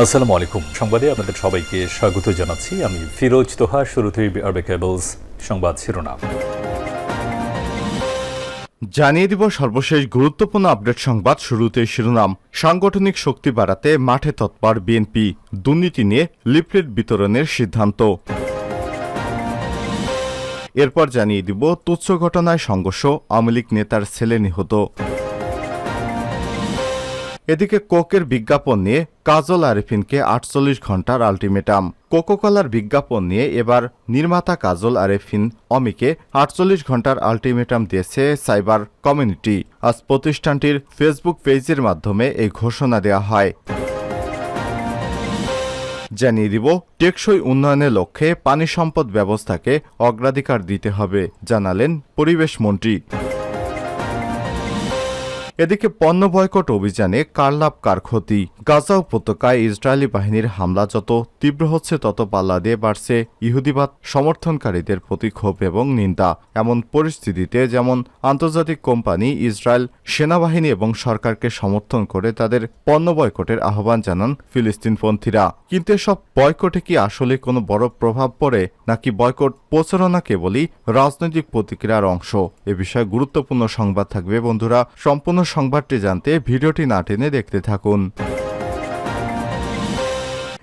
আসসালামু আলাইকুম। সংবাদে আপনাদের সবাইকে স্বাগত জানাচ্ছি। আমি ফিরোজ তোহা, শুরুতেই আরবে কেবলস সংবাদ শিরোনাম। জানিয়ে দিব সর্বশেষ গুরুত্বপূর্ণ আপডেট সংবাদ শুরুতে শিরোনাম। সাংগঠনিক শক্তি বাড়াতে মাঠে তৎপর বিএনপি। দুর্নীতি নিয়ে লিফলেট বিতরণের সিদ্ধান্ত। এরপর জানিয়ে দিব তুচ্ছ ঘটনায় সংঘর্ষ। আওয়ামী লীগ নেতার ছেলে নিহত। এদিকে কোকের বিজ্ঞাপন নিয়ে কাজল আরেফিনকে আটচল্লিশ ঘণ্টার আলটিমেটাম। কোকোকলার বিজ্ঞাপন নিয়ে এবার নির্মাতা কাজল আরেফিন অমিকে আটচল্লিশ ঘণ্টার আলটিমেটাম দিয়েছে সাইবার কমিউনিটি। আজ প্রতিষ্ঠানটির ফেসবুক পেজের মাধ্যমে এই ঘোষণা দেওয়া হয়। জানিয়ে দিব, টেকসই উন্নয়নের লক্ষ্যে পানি সম্পদ ব্যবস্থাকে অগ্রাধিকার দিতে হবে, জানালেন পরিবেশ মন্ত্রী। এদিকে পণ্য বয়কট অভিযানে কার লাভ কার ক্ষতি? গাজা উপত্যকায় ইসরায়েলি বাহিনীর হামলা যত তীব্র হচ্ছে, তত পাল্লা দিয়ে বাড়ছে ইহুদিবাদ সমর্থনকারীদের প্রতি ক্ষোভ এবং নিন্দা। এমন পরিস্থিতিতে যেমন আন্তর্জাতিক কোম্পানি ইসরায়েল সেনাবাহিনী এবং সরকারকে সমর্থন করে তাদের পণ্য বয়কটের আহ্বান জানান ফিলিস্তিনপন্থীরা। কিন্তু এসব বয়কটে কি আসলে কোনো বড় প্রভাব পড়ে, নাকি বয়কট প্রচারণা কেবলই রাজনৈতিক প্রতিক্রিয়ার অংশ? এ বিষয়ে গুরুত্বপূর্ণ সংবাদ থাকবে বন্ধুরা, সম্পূর্ণ সংবাদটি জানতে ভিডিওটি না টেনে দেখতে থাকুন।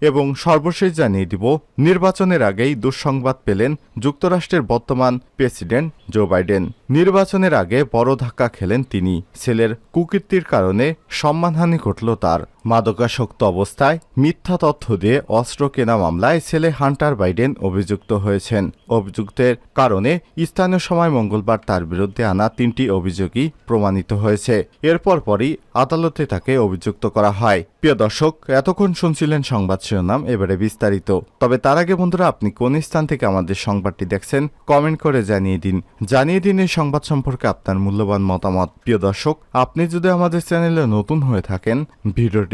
এবং সর্বশেষ জানিয়ে দিব, নির্বাচনের আগেই দুঃসংবাদ পেলেন যুক্তরাষ্ট্রের বর্তমান প্রেসিডেন্ট জো বাইডেন। নির্বাচনের আগে বড় ধাক্কা খেলেন তিনি। ছেলের কুকীর্তির কারণে সম্মানহানি ঘটল তার। মাদকাসক্ত অবস্থায় মিথ্যা তথ্য দিয়ে অস্ত্র কেনা মামলায় ছেলে হান্টার বাইডেন অভিযুক্ত হয়েছেন। অভিযুক্তের কারণে স্থানীয় সময় মঙ্গলবার তার বিরুদ্ধে আনা তিনটি অভিযোগই প্রমাণিত হয়েছে। এরপর পরই আদালতে তাকে অভিযুক্ত করা হয়। প্রিয় দর্শক, এতক্ষণ শুনছিলেন সংবাদ শিরোনাম, এবারে বিস্তারিত। তবে তার আগে বন্ধুরা, আপনি কোন স্থান থেকে আমাদের সংবাদটি দেখছেন, কমেন্ট করে জানিয়ে দিন। জানিয়ে দিন এই সংবাদ সম্পর্কে আপনার মূল্যবান মতামত। প্রিয় দর্শক, আপনি যদি আমাদের চ্যানেলে নতুন হয়ে থাকেন, ভিডিওটি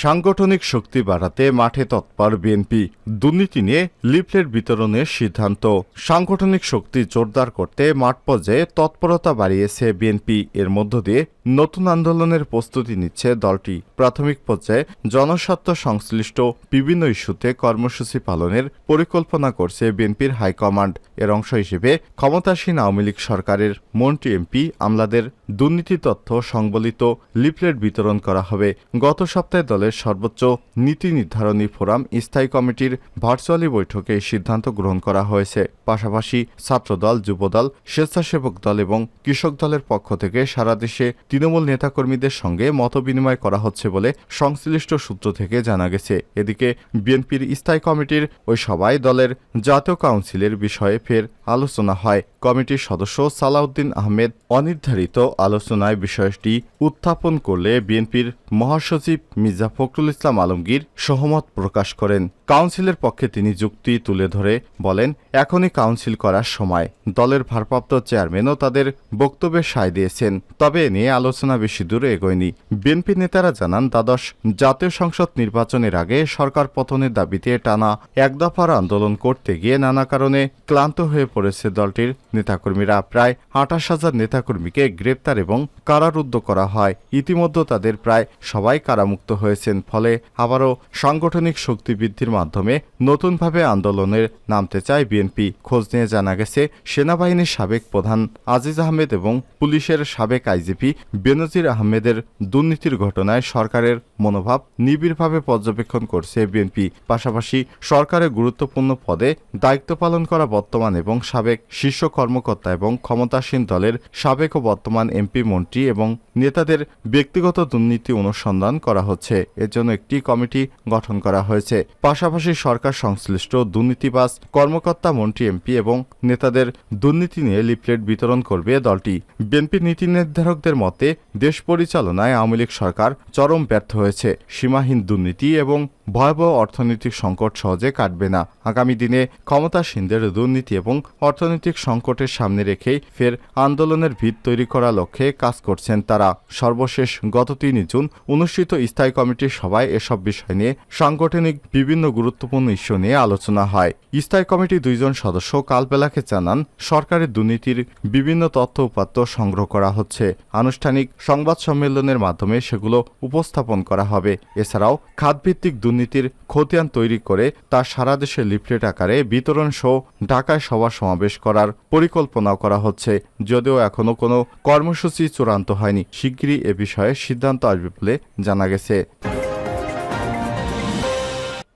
সাংগঠনিক শক্তি বাড়াতে মাঠে তৎপর বিএনপি। দুর্নীতি নিয়ে লিফলেট বিতরণের সিদ্ধান্ত। সাংগঠনিক শক্তি জোরদার করতে মাঠ পর্যায়ে তৎপরতা বাড়িয়েছে বিএনপি। এর মধ্য দিয়ে নতুন আন্দোলনের প্রস্তুতি নিচ্ছে দলটি। প্রাথমিক পর্যায়ে জনস্বার্থ সংশ্লিষ্ট বিভিন্ন ইস্যুতে কর্মসূচি পালনের পরিকল্পনা করছে বিএনপির হাইকমান্ড। এর অংশ হিসেবে ক্ষমতাসীন আওয়ামী লীগ সরকারের মন্ত্রী এমপি আমলাদের দুর্নীতি তথ্য সংবলিত লিফলেট বিতরণ করা হবে। গত সপ্তাহে দলের সর্বোচ্চ নীতি নির্ধারণী ফোরাম স্থায়ী কমিটির ভার্চুয়ালি বৈঠকে এই সিদ্ধান্ত গ্রহণ করা হয়েছে। পাশাপাশি ছাত্রদল, যুবদল, স্বেচ্ছাসেবক দল এবং কৃষক দলের পক্ষ থেকে সারা দেশে তৃণমূল নেতাকর্মীদের সঙ্গে মতবিনিময় করা হচ্ছে বলে সংশ্লিষ্ট সূত্র থেকে জানা গেছে। এদিকে বিএনপির স্থায়ী কমিটির ওই সভায় দলের জাতীয় কাউন্সিলের বিষয়ে ফের আলোচনা হয়। কমিটির সদস্য সালাউদ্দিন আহমেদ অনির্ধারিত আলোচনায় বিষয়টি উত্থাপন করলে বিএনপির মহাসচিব মির্জা ফখরুল ইসলাম আলমগীর সহমত প্রকাশ করেন। কাউন্সিলের পক্ষে তিনি যুক্তি তুলে ধরে বলেন, এখনই কাউন্সিল করার সময়। দলের ভারপ্রাপ্ত চেয়ারম্যানও তাদের বক্তব্যে সায় দিয়েছেন, তবে এ নিয়ে আলোচনা বেশি দূরে এগোয়নি। বিএনপি নেতারা জানান, দ্বাদশ জাতীয় সংসদ নির্বাচনের আগে সরকার পতনের দাবিতে টানা এক দফার আন্দোলন করতে গিয়ে নানা কারণে ক্লান্ত হয়ে পড়েছে দলটির নেতাকর্মীরা। প্রায় আঠাশ হাজার নেতাকর্মীকে গ্রেপ্তার এবং কারারুদ্ধ করা হয়। ইতিমধ্যে তাদের প্রায় সবাই কারামুক্ত হয়েছেন, ফলে আবারও সাংগঠনিক শক্তি বৃদ্ধির মাধ্যমে নতুনভাবে আন্দোলনের নামতে চায় বিএনপি। খোঁজ নিয়ে জানা গেছে, সেনাবাহিনীর সাবেক প্রধান আজিজ আহমেদ এবং পুলিশের সাবেক আইজিপি বেনজির আহমেদের দুর্নীতির ঘটনায় সরকারের মনোভাব নিবিড়ভাবে পর্যবেক্ষণ করছে বিএনপি। পাশাপাশি সরকারের গুরুত্বপূর্ণ পদে দায়িত্ব পালন করা বর্তমান এবং সাবেক শীর্ষ কর্মকর্তা এবং ক্ষমতাসীন দলের সাবেক ও বর্তমান এমপি মন্ত্রী এবং নেতাদের ব্যক্তিগত দুর্নীতি অনুসন্ধান করা হচ্ছে। এর জন্য একটি কমিটি গঠন করা হয়েছে। পাশাপাশি সরকার সংশ্লিষ্ট দুর্নীতিবাস কর্মকর্তা, মন্ত্রী, এমপি এবং নেতাদের দুর্নীতি নিয়ে লিফলেট বিতরণ করবে দলটি। বিএনপি নীতি নির্ধারকদের মতে, দেশ পরিচালনায় আওয়ামী লীগ সরকার চরম ব্যর্থ হয়েছে। সীমাহীন দুর্নীতি এবং ভয়াবহ অর্থনৈতিক সংকট সহজে কাটবে না। আগামী দিনে ক্ষমতাসীনদের দুর্নীতি এবং অর্থনৈতিক সংকটের সামনে রেখেই ফের আন্দোলনের ভিত তৈরি করা লক্ষ্যে কাজ করছেন তারা। সর্বশেষ গত তিনই জুন অনুষ্ঠিত স্থায়ী কমিটির সভায় এসব বিষয় নিয়ে সাংগঠনিক বিভিন্ন গুরুত্বপূর্ণ ইস্যু নিয়ে আলোচনা হয়। স্থায়ী কমিটি দুইজন সদস্য কালবেলাকে জানান, সরকারের দুর্নীতির বিভিন্ন তথ্য উপাত্ত সংগ্রহ করা হচ্ছে। আনুষ্ঠানিক সংবাদ সম্মেলনের মাধ্যমে সেগুলো উপস্থাপন করা হবে। এছাড়াও খাতভিত্তিক দুর্নীতির খতিয়ান তৈরি করে তা সারা দেশে লিফলেট আকারে বিতরণ সহ ঢাকায় সভা সমাবেশ করার পরিকল্পনা করা হচ্ছে। যদিও এখনও কোনো কর্মসূচি চূড়ান্ত হয়নি। শিগগিরই এ বিষয়ে সিদ্ধান্ত আসবে বলে জানা গেছে।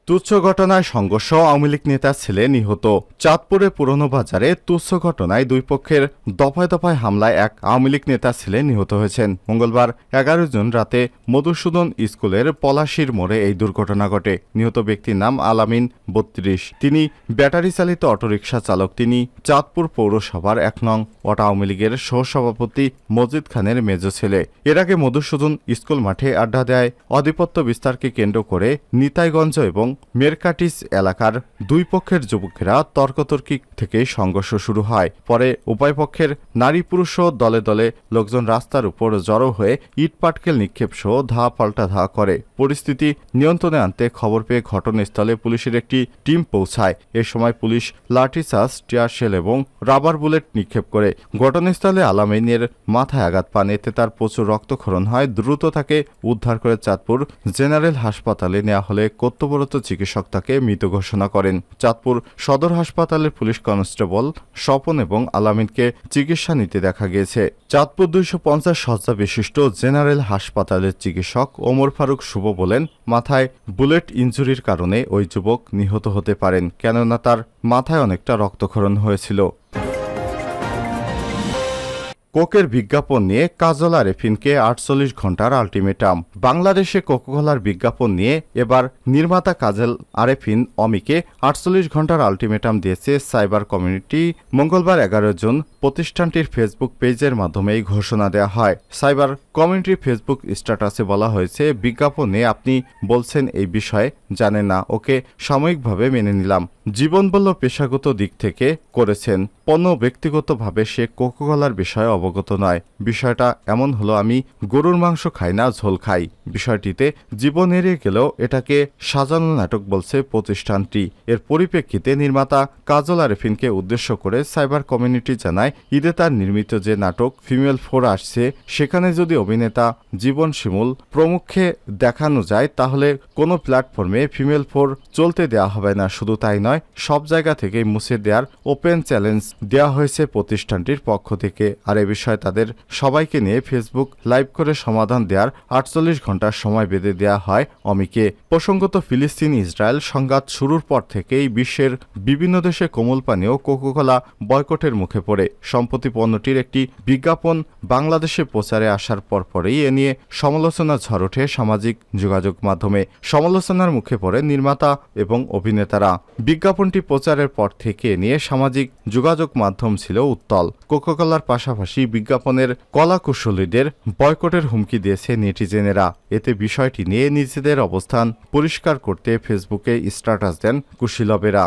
তুচ্ছ ঘটনায় সংঘর্ষ, আওয়ামী লীগ নেতা ছেলে নিহত। চাঁদপুরে পুরনো বাজারে তুচ্ছ ঘটনায় দুই পক্ষের দফায় দফায় হামলায় এক আওয়ামী লীগ নেতা ছেলে নিহত হয়েছেন। মঙ্গলবার এগারো জুন রাতে মধুসূদন স্কুলের পলাশির মোড়ে এই দুর্ঘটনা ঘটে। নিহত ব্যক্তির নাম আলামিন বত্রিশ। তিনি ব্যাটারি চালিত অটোরিকশা চালক। তিনি চাঁদপুর পৌরসভার এক নং ওটা আওয়ামী লীগের সহসভাপতি মজিদ খানের মেজ ছেলে। এর আগে মধুসূদন স্কুল মাঠে আড্ডা দেয়। আধিপত্য বিস্তারকে কেন্দ্র করে নিতাইগঞ্জ এবং মেরকাটিস এলাকার দুই পক্ষের যুবকেরা তর্কতর্কি থেকে সংঘর্ষ শুরু হয়। পরে উভয় পক্ষের নারী পুরুষ দলে দলে লোকজন রাস্তার উপর জড়ো হয়ে ইট পাটকেল নিক্ষেপ সহ ধা পাল্টা ধা করে। পরিস্থিতি নিয়ন্ত্রণে আনতে খবর পেয়ে ঘটনাস্থলে পুলিশের একটি টিম পৌঁছায়। এ সময় পুলিশ লাঠিচার্জ টিয়ার শেল এবং রাবার বুলেট নিক্ষেপ করে। ঘটনাস্থলে আলামিনের মাথায় আঘাত পান। এতে তার প্রচুর রক্তক্ষরণ হয়। দ্রুত তাকে উদ্ধার করে চাঁদপুর জেনারেল হাসপাতালে নেওয়া হলে কর্তব্যরত চিকিৎসক তাকে মৃত ঘোষণা করেন। চাঁদপুর সদর হাসপাতালের পুলিশ কনস্টেবল স্বপন এবং আলামিনকে চিকিৎসা নিতে দেখা গিয়েছে। চাঁদপুর দুইশো পঞ্চাশ সজ্জা বিশিষ্ট জেনারেল হাসপাতালের চিকিৎসক ওমর ফারুক শুভ বলেন, মাথায় বুলেট ইঞ্জুরির কারণে ওই যুবক নিহত হতে পারেন, কেননা তার মাথায় অনেকটা রক্তক্ষরণ হয়েছিল। কোকের বিজ্ঞাপন নিয়ে কাজল আরেফিনকে আটচল্লিশ ঘণ্টার আলটিমেটাম। বাংলাদেশে কোকোকলার বিজ্ঞাপন নিয়ে এবার নির্মাতা কাজল আরেফিন অমিকে আটচল্লিশ ঘণ্টার আলটিমেটাম দিয়েছে সাইবার কমিউনিটি। মঙ্গলবার এগারো জুন প্রতিষ্ঠানটির ফেসবুক পেজের মাধ্যমে এই ঘোষণা দেওয়া হয়। সাইবার কমিউনিটির ফেসবুক স্ট্যাটাসে বলা হয়েছে, বিজ্ঞাপনে আপনি বলছেন এই বিষয়ে, জানেন না। ওকে সাময়িকভাবে মেনে নিলাম। জীবন বলল পেশাগত দিক থেকে করেছেন পণ্য ব্যক্তিগতভাবে সে কোকোকলার বিষয়ে অবগত নয়। বিষয়টা এমন হলো, আমি গরুর মাংস খাই না, ঝোল খাই। বিষয়টিতে জীবন এড়িয়ে গেলেও এটাকে সাজানো নাটক বলছে প্রতিষ্ঠানটি। এর পরিপ্রেক্ষিতে নির্মাতা কাজল আরেফিনকে উদ্দেশ্য করে সাইবার কমিউনিটি জানায়, ঈদে তার নির্মিত যে নাটক, ফিমেল ফোর আসছে, সেখানে যদি অভিনেতা জীবন শিমুল প্রমুখে দেখানো যায়, তাহলে কোনো প্ল্যাটফর্মে ফিমেল ফোর চলতে দেওয়া হবে না। শুধু তাই নয়, সব জায়গা থেকেই মুছে দেওয়ার ওপেন চ্যালেঞ্জ দেওয়া হয়েছে প্রতিষ্ঠানটির পক্ষ থেকে। আর এ বিষয়ে তাদের সবাইকে নিয়ে ফেসবুক লাইভ করে সমাধান দেওয়ার আটচল্লিশ ঘণ্টার সময় বেঁধে দেওয়া হয় অমিকে। প্রসঙ্গত, ফিলিস্তিন ইসরায়েল সংঘাত শুরুর পর থেকেই বিশ্বের বিভিন্ন দেশে কোমল পানীয় কোকোকোলা বয়কটের মুখে পড়ে। সম্প্রতি পণ্যটির একটি বিজ্ঞাপন বাংলাদেশে প্রচারে আসার পরপরই এ নিয়ে সমালোচনা ঝড় ওঠে সামাজিক যোগাযোগ মাধ্যমে। সমালোচনার মুখে পড়ে নির্মাতা এবং অভিনেতারা। বিজ্ঞাপনটি প্রচারের পর থেকে নিয়ে সামাজিক যোগাযোগ মাধ্যম ছিল উত্তল। কোকোকলার পাশাপাশি বিজ্ঞাপনের কলাকুশলীদের বয়কটের হুমকি দিয়েছে নেটিজেনেরা। এতে বিষয়টি নিয়ে নিজেদের অবস্থান পরিষ্কার করতে ফেসবুকে স্ট্যাটাস দেন কুশীলবেরা।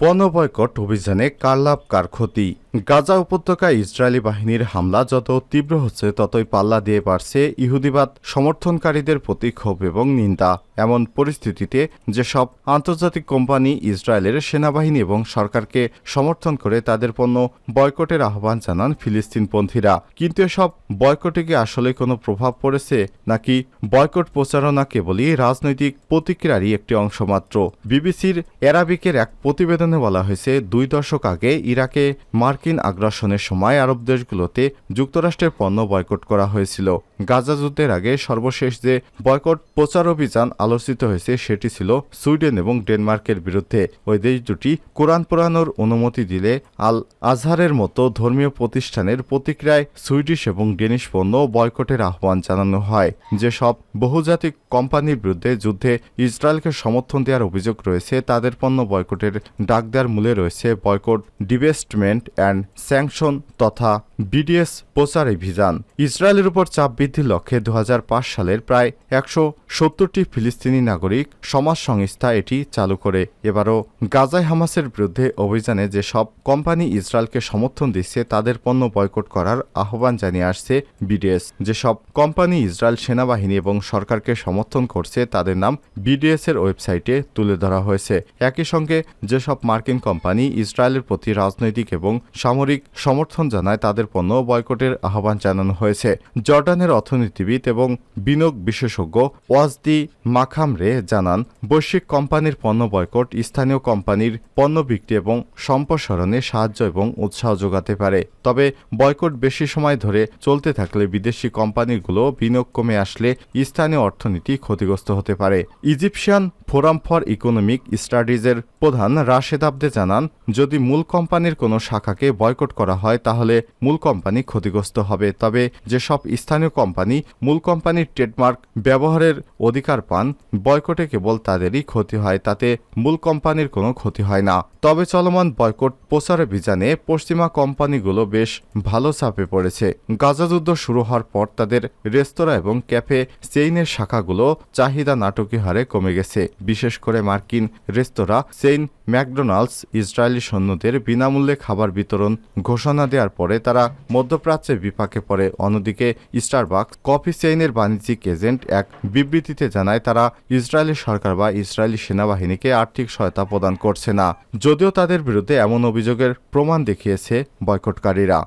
পণ্য বয়কট অভিযানে কার লাভ কার ক্ষতি? গাজা উপত্যকায় ইসরায়েলি বাহিনীর হামলা যত তীব্র হচ্ছে ততই পাল্লা দিয়ে বাড়ছে ইহুদিবাদ সমর্থনকারীদের প্রতি ক্ষোভ এবং নিন্দা। এমন পরিস্থিতিতে যেসব আন্তর্জাতিক কোম্পানি ইসরায়েলের সেনাবাহিনী এবং সরকারকে সমর্থন করে তাদের পণ্য বয়কটের আহ্বান জানান ফিলিস্তিনপন্থীরা। কিন্তু এসব বয়কটে কি আসলে কোনো প্রভাব পড়েছে, নাকি বয়কট প্রচারণা কেবলই রাজনৈতিক প্রতিক্রিয়ারই একটি অংশ মাত্র বিবিসির অ্যারাবিকের এক প্রতিবেদনে বলা হয়েছে, দুই দশক আগে ইরাকে মার্কিন আগ্রাসনের সময় আরব দেশগুলোতে যুক্তরাষ্ট্রের পণ্য বয়কট করা হয়েছিল। গাজা যুদ্ধের আগে সর্বশেষ যে বয়কট প্রচার অভিযান আলোচিত হয়েছে, সেটি ছিল সুইডেন এবং ডেনমার্কের বিরুদ্ধে। ওই দেশ দুটি কোরআন পোড়ানোর অনুমতি দিলে আল আজহারের মতো ধর্মীয় প্রতিষ্ঠানের প্রতিক্রিয়ায় সুইডিশ এবং ডেনিশ পণ্য বয়কটের আহ্বান জানানো হয়। যেসব বহুজাতিক কোম্পানির বিরুদ্ধে যুদ্ধে ইসরায়েলকে সমর্থন দেওয়ার অভিযোগ রয়েছে, তাদের পণ্য বয়কটের ডাক দেওয়ার মূলে রয়েছে বয়কট ডিভেস্টমেন্ট অ্যান্ড স্যাংশন তথা বিডিএস প্রচার অভিযান। ইসরায়েলের উপর চাপ বৃদ্ধির লক্ষ্যে দু হাজার পাঁচ সালের প্রায় একশো সত্তরটি ফিলিস্তিনি নাগরিক সমাজ সংস্থা এটি চালু করে। এবারও গাজায় হামাসের বিরুদ্ধে অভিযানে যেসব কোম্পানি ইসরায়েলকে সমর্থন দিচ্ছে, তাদের পণ্য বয়কট করার আহ্বান জানিয়ে আসছে বিডিএস। যেসব কোম্পানি ইসরায়েল সেনাবাহিনী এবং সরকারকে সমর্থন করছে, তাদের নাম বিডিএস এর ওয়েবসাইটে তুলে ধরা হয়েছে। একই সঙ্গে যেসব মার্কিন কোম্পানি ইসরায়েলের প্রতি রাজনৈতিক এবং সামরিক সমর্থন জানায়, তাদের পণ্য বয়কটের আহ্বান জানানো হয়েছে। জর্ডানের অর্থনীতিবিদ এবং বিনিয়োগ বিশেষজ্ঞ ওয়াজদি মাখামরে জানান, বৈশ্বিক কোম্পানির পণ্য বয়কট স্থানীয় কোম্পানির পণ্য বিক্রি এবং সম্প্রসারণে সাহায্য এবং উৎসাহ যোগাতে পারে। তবে বয়কট বেশি সময় ধরে চলতে থাকলে বিদেশি কোম্পানিগুলো বিনিয়োগ কমে আসলে স্থানীয় অর্থনীতি ক্ষতিগ্রস্ত হতে পারে। ইজিপশিয়ান ফোরাম ফর ইকোনমিক স্টাডিজের প্রধান রাশেদ আবদে জানান, যদি মূল কোম্পানির কোনো শাখাকে বয়কট করা হয়, তাহলে মূল কোম্পানি ক্ষতিগ্রস্ত হবে, তবে যেসব স্থানীয় কোম্পানি মূল কোম্পানির ট্রেডমার্ক ব্যবহারের অধিকার পান, বয়কটে কেবল তাদেরই ক্ষতি হয়, তাতে মূল কোম্পানির কোনো ক্ষতি হয় না। তবে চলমান বয়কট প্রচার অভিযানে পশ্চিমা কোম্পানিগুলো বেশ ভালো চাপে পড়েছে। গাজা যুদ্ধ শুরু হওয়ার পর তাদের রেস্তোরাঁ এবং ক্যাফে চেইনের শাখাগুলো চাহিদা নাটকীয় হারে কমে গেছে। বিশেষ করে মার্কিন রেস্তোরাঁ চেইন ম্যাকডোনাল্ডস ইসরায়েলি সৈন্যদের বিনামূল্যে খাবার বিতরণ ঘোষণা দেওয়ার পরে তারা মধ্যপ্রাচ্যের বিপাকে পড়ে। অন্যদিকে স্টারবাকস কফি চেইনের বাণিজ্যিক এজেন্ট এক বিবৃতিতে জানায়, তারা ইসরায়েলি সরকার বা ইসরায়েলি সেনাবাহিনীকে আর্থিক সহায়তা প্রদান করছে না, যদিও তাদের বিরুদ্ধে এমন অভিযোগের প্রমাণ দেখিয়েছে বয়কটকারীরা।